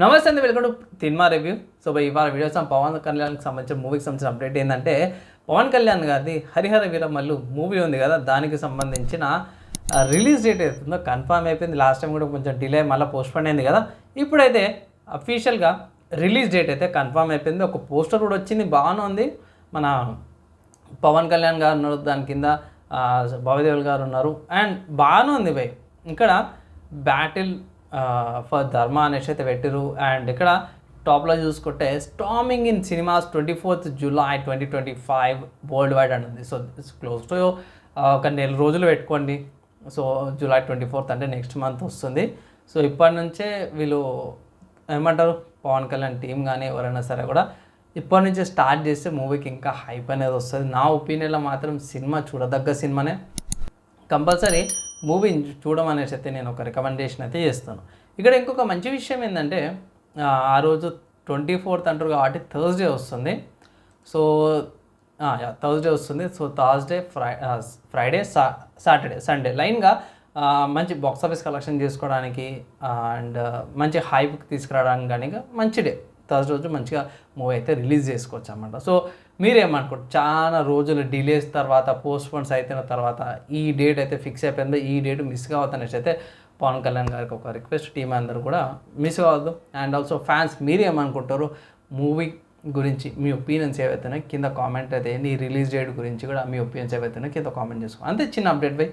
నమస్తే అండి welcome to cinema review. So by వారం వీడియోస్ పవన్ కళ్యాణ్కి సంబంధించిన మూవీకి సంబంధించిన అప్డేట్ ఏంటంటే పవన్ కళ్యాణ్ గారిది హరిహర వీరమల్లు మూవీ ఉంది కదా దానికి సంబంధించిన రిలీజ్ డేట్ అవుతుందో కన్ఫామ్ అయిపోయింది. లాస్ట్ టైం కూడా కొంచెం డిలే మళ్ళీ పోస్ట్పోన్ అయింది కదా. ఇప్పుడైతే అఫీషియల్గా రిలీజ్ డేట్ అయితే కన్ఫామ్ అయిపోయింది. ఒక పోస్టర్ కూడా వచ్చింది బాగానే ఉంది. మన పవన్ కళ్యాణ్ గారు ఉన్నారు దాని కింద భవదేవులు గారు ఉన్నారు. అండ్ బాగానే ఉంది భయ్ ఇక్కడ బ్యాటిల్ ఫర్ ధర్మ అనేసి అయితే పెట్టిరు అండ్ ఇక్కడ టాప్లో చూసుకుంటే storming in cinemas twenty fourth July twenty twenty five worldwide అని ఉంది సో క్లోజ్ టు ఒక నెల రోజులు పెట్టుకోండి. సో జూలై ట్వంటీ ఫోర్త్ అంటే నెక్స్ట్ మంత్ వస్తుంది. సో ఇప్పటి నుంచే వీళ్ళు ఏమంటారు? పవన్ కళ్యాణ్ టీం కానీ ఎవరైనా సరే కూడా ఇప్పటి నుంచే స్టార్ట్ చేస్తే మూవీకి ఇంకా హైప్ అనేది వస్తుంది. నా ఒపీనియన్లో మాత్రం సినిమా చూడదగ్గ సినిమానే. కంపల్సరీ మూవీని చూడమనేసి అయితే నేను ఒక రికమెండేషన్ అయితే చేస్తాను. ఇక్కడ ఇంకొక మంచి విషయం ఏంటంటే ఆ, రోజు ట్వంటీ ఫోర్త్ అంటారు కాబట్టి థర్స్డే వస్తుంది. సో థర్స్డే వస్తుంది. So Thursday Fri Friday Sa Saturday Sunday లైన్గా మంచి బాక్స్ ఆఫీస్ కలెక్షన్ చేసుకోవడానికి అండ్ మంచి హైప్ తీసుకురావడానికి కానీ ఇంకా మంచి డే థర్స్డే రోజు మంచిగా మూవీ అయితే రిలీజ్ చేసుకోవచ్చు అనమాట సో మీరేమనుకోండి చాలా రోజులు డిలేస్ తర్వాత పోస్ట్పోన్స్ అయిపోయిన తర్వాత ఈ డేట్ అయితే ఫిక్స్ అయిపోయిందో? ఈ డేట్ మిస్ కావద్దనేసి అయితే పవన్ కళ్యాణ్ గారికి ఒక రిక్వెస్ట్ టీం అందరూ కూడా మిస్ కావద్దు. అండ్ ఆల్సో ఫ్యాన్స్ మీరేమనుకుంటారు? మూవీ గురించి మీ ఒపీనియన్స్ ఏవైతేనే కింద కామెంట్ అయితే నీ రిలీజ్ డేట్ గురించి కూడా మీ ఒపీనియన్స్ ఏవైతేనే కింద కామెంట్ చేసుకో. అంతే చిన్న అప్డేట్ బై.